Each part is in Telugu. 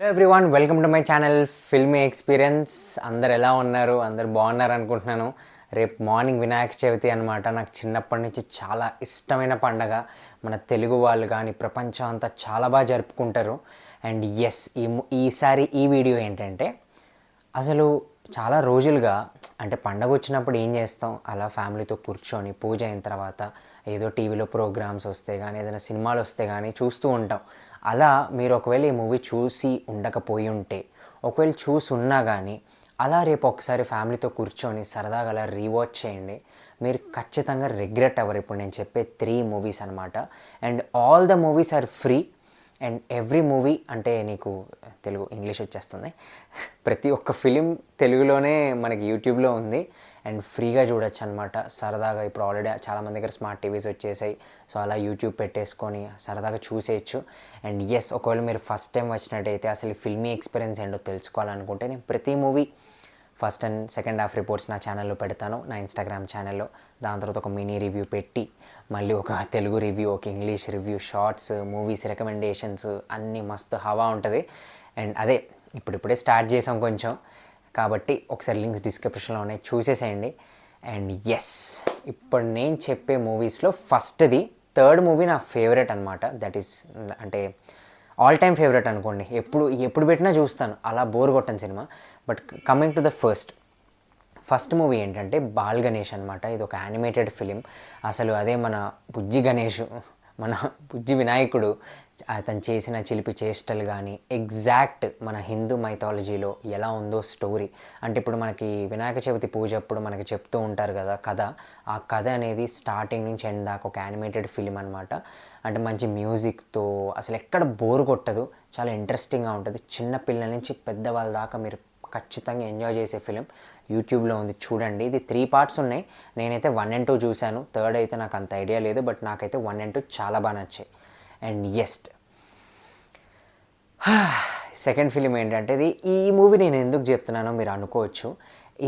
Hello everyone welcome to my channel filmy experience అందరు ఎలా ఉన్నారు? అందరు బాగున్నారు అనుకుంటున్నాను. రేపు మార్నింగ్ వినాయక చవితి అనమాట నాకు చిన్నప్పటి నుంచి చాలా ఇష్టమైన పండగ. మన తెలుగు వాళ్ళు కానీ ప్రపంచం అంతా చాలా బాగా జరుపుకుంటారు. అండ్ ఎస్ ఈ ఈసారి ఈ వీడియో ఏంటంటే అసలు చాలా రోజులుగా అంటే పండగ వచ్చినప్పుడు ఏం చేస్తాం? అలా ఫ్యామిలీతో కూర్చొని పూజ అయిన తర్వాత ఏదో టీవీలో ప్రోగ్రామ్స్ వస్తే కానీ ఏదైనా సినిమాలు వస్తే కానీ చూస్తూ ఉంటాం. అలా మీరు ఒకవేళ ఈ మూవీ చూసి ఉండకపోయి ఉంటే ఒకవేళ చూసి ఉన్నా కానీ అలా రేపు ఒకసారి ఫ్యామిలీతో కూర్చొని సరదాగా అలా రీవాచ్ చేయండి. మీరు ఖచ్చితంగా రిగ్రెట్ అవ్వరు. ఇప్పుడు నేను చెప్పే త్రీ మూవీస్ అనమాట and all the movies are free. And every movie అంటే నీకు తెలుగు ఇంగ్లీష్ వచ్చేస్తుంది. ప్రతి ఒక్క ఫిలిం తెలుగులోనే మనకి యూట్యూబ్లో ఉంది. అండ్ ఫ్రీగా చూడొచ్చు అనమాట సరదాగా ఇప్పుడు ఆల్రెడీ చాలామంది దగ్గర స్మార్ట్ టీవీస్ వచ్చేసాయి. సో అలా యూట్యూబ్ పెట్టేసుకొని సరదాగా చూసేయచ్చు. అండ్ ఎస్ ఒకవేళ మీరు ఫస్ట్ టైం వచ్చినట్టయితే అసలు ఫిల్మీ ఎక్స్పీరియన్స్ ఏంటో తెలుసుకోవాలనుకుంటే నేను ప్రతి movie first and second half reports నా ఛానల్లో పెడతాను. నా ఇన్స్టాగ్రామ్ ఛానల్లో దాని తర్వాత ఒక మినీ రివ్యూ పెట్టి మళ్ళీ ఒక తెలుగు రివ్యూ ఒక English review shorts movies recommendations అన్నీ మస్తు హవా ఉంటుంది. అండ్ అదే ఇప్పుడిప్పుడే స్టార్ట్ చేసాం కొంచెం. కాబట్టి ఒకసారి లింక్స్ డిస్క్రిప్షన్లో ఉన్నాయి చూసేసేయండి. అండ్ ఎస్ ఇప్పుడు నేను చెప్పే మూవీస్లో ఫస్ట్ది థర్డ్ మూవీ నా ఫేవరెట్ అనమాట దట్ ఈస్ అంటే ఆల్ టైమ్ ఫేవరెట్ అనుకోండి. ఎప్పుడు ఎప్పుడు పెట్టినా చూస్తాను. అలా బోర్ కొట్టను cinema. But coming to the first first movie ఏంటంటే బాల్ గణేష్ అనమాట ఇది ఒక యానిమేటెడ్ ఫిలిం అసలు అదే మన బుజ్జి గణేష్ మన బుజ్జి వినాయకుడు అతను చేసిన చిలిపి చేష్టలు కానీ ఎగ్జాక్ట్ మన హిందూ మైథాలజీలో ఎలా ఉందో స్టోరీ. అంటే ఇప్పుడు మనకి వినాయక చవితి పూజ అప్పుడు మనకి చెప్తూ ఉంటారు కదా కథ. ఆ కథ అనేది స్టార్టింగ్ నుంచి ఎండ్ దాకా ఒక యానిమేటెడ్ ఫిలిం అనమాట అంటే మంచి మ్యూజిక్తో అసలు ఎక్కడ బోర్ కొట్టదు. చాలా ఇంట్రెస్టింగ్గా ఉంటుంది. చిన్న పిల్లల నుంచి పెద్దవాళ్ళ దాకా మీరు ఖచ్చితంగా ఎంజాయ్ చేసే ఫిలిం యూట్యూబ్లో ఉంది చూడండి. ఇది త్రీ పార్ట్స్ ఉన్నాయి. నేనైతే వన్ అండ్ టూ చూశాను. థర్డ్ అయితే నాకు అంత ఐడియా లేదు బట్ నాకైతే వన్ అండ్ టూ చాలా బాగా నచ్చాయి. అండ్ ఎస్ట్ సెకండ్ ఫిలిం ఏంటంటే ఇది ఈ మూవీ నేను ఎందుకు చెప్తున్నానో మీరు అనుకోవచ్చు.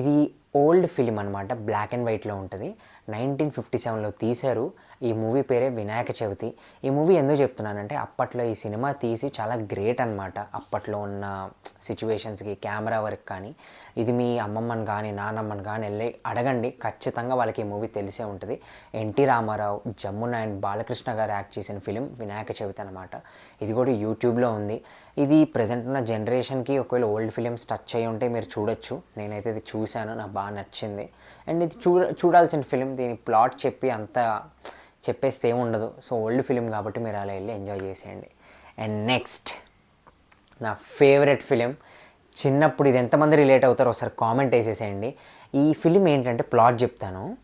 ఇది ఓల్డ్ ఫిలిం అనమాట బ్లాక్ అండ్ వైట్లో ఉంటుంది. నైన్టీన్ ఫిఫ్టీ సెవెన్లో తీశారు. ఈ మూవీ పేరే వినాయక చవితి. ఈ మూవీ ఎందుకు చెప్తున్నానంటే అప్పట్లో ఈ సినిమా తీసి చాలా గ్రేట్ అనమాట అప్పట్లో ఉన్న సిచ్యువేషన్స్కి కెమెరా వర్క్ కానీ ఇది మీ అమ్మమ్మని కానీ నాన్నమ్మని కానీ వెళ్ళి అడగండి. ఖచ్చితంగా వాళ్ళకి ఈ మూవీ తెలిసే ఉంటుంది. ఎన్టీ రామారావు జమ్మున అండ్ బాలకృష్ణ గారు యాక్ట్ చేసిన ఫిలిం వినాయక చవితి అనమాట ఇది కూడా యూట్యూబ్లో ఉంది. ఇది ప్రజెంట్ ఉన్న జనరేషన్కి ఒకవేళ ఓల్డ్ ఫిలిమ్స్ టచ్ అయ్యి ఉంటే మీరు చూడొచ్చు. నేనైతే ఇది చూశాను నాకు బాగా నచ్చింది. అండ్ ఇది చూడ చూడాల్సిన ఫిలిం దీని ప్లాట్ చెప్పి అంత చెప్పేస్తే ఏముండదు. సో ఓల్డ్ ఫిలిం కాబట్టి మీరు అలా వెళ్ళి ఎంజాయ్ చేసేయండి. అండ్ నెక్స్ట్ నా ఫేవరెట్ ఫిలిం చిన్నప్పుడు ఇది ఎంతమంది రిలేట్ అవుతారో ఒకసారి కామెంట్ వేసేసేయండి. ఈ ఫిలిం ఏంటంటే ప్లాట్ చెప్తాను.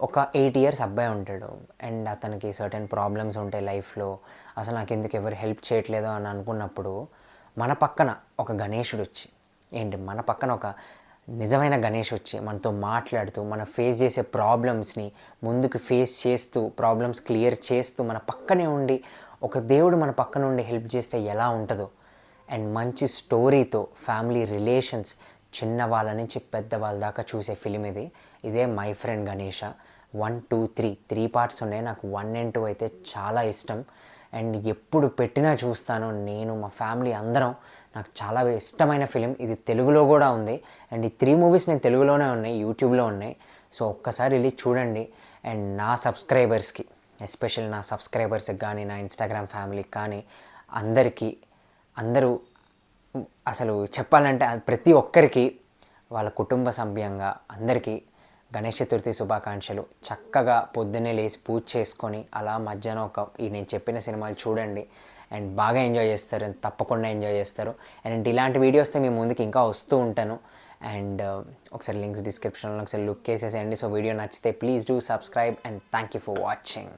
ఒక ఎయిట్ ఇయర్స్ అబ్బాయి ఉంటాడు. అండ్ అతనికి సర్టెన్ ప్రాబ్లమ్స్ ఉంటాయి లైఫ్లో. అసలు నాకు ఎందుకు ఎవరు హెల్ప్ చేయట్లేదు అని అనుకున్నప్పుడు మన పక్కన ఒక గణేశుడు వచ్చి ఏంటి మన పక్కన ఒక నిజమైన గణేష్ వచ్చి మనతో మాట్లాడుతూ మనం ఫేస్ చేసే ప్రాబ్లమ్స్ని ముందుకు ఫేస్ చేస్తూ ప్రాబ్లమ్స్ క్లియర్ చేస్తూ మన పక్కనే ఉండి ఒక దేవుడు మన పక్కన ఉండి హెల్ప్ చేస్తే ఎలా ఉంటుందో అండ్ మంచి స్టోరీతో ఫ్యామిలీ రిలేషన్స్ చిన్న వాళ్ళ నుంచి పెద్దవాళ్ళ దాకా చూసే ఫిలిం ఇది. ఇదే my friend Ganesha. One two three three parts ఉన్నాయి. నాకు వన్ అండ్ టూ అయితే చాలా ఇష్టం. అండ్ ఎప్పుడు పెట్టినా చూస్తాను. నేను మా ఫ్యామిలీ అందరం. నాకు చాలా ఇష్టమైన ఫిలిం. ఇది తెలుగులో కూడా ఉంది. అండ్ ఈ త్రీ మూవీస్ నేను తెలుగులోనే ఉన్నాయి యూట్యూబ్లో ఉన్నాయి. సో ఒక్కసారి వెళ్ళి చూడండి. అండ్ నా సబ్స్క్రైబర్స్కి ఎస్పెషల్ నా సబ్స్క్రైబర్స్కి కానీ నా ఇన్స్టాగ్రామ్ ఫ్యామిలీకి కానీ అందరికీ అందరూ అసలు చెప్పాలంటే అది ప్రతి ఒక్కరికి వాళ్ళ కుటుంబ సభ్యంగా అందరికీ గణేష్ చతుర్థి శుభాకాంక్షలు. చక్కగా పొద్దున్నే లేచి పూజ చేసుకొని అలా మధ్యాహ్నం ఒక ఈ నేను చెప్పిన సినిమాలు చూడండి. అండ్ బాగా ఎంజాయ్ చేస్తారు. తప్పకుండా ఎంజాయ్ చేస్తారు. అండ్ ఇలాంటి వీడియోస్తే మీ ముందుకు ఇంకా వస్తూ ఉంటాను. అండ్ uh, ఒకసారి లింక్స్ డిస్క్రిప్షన్లో ఒకసారి లుక్ వేసేసేయండి సో వీడియో నచ్చితే please do subscribe and thank you for watching.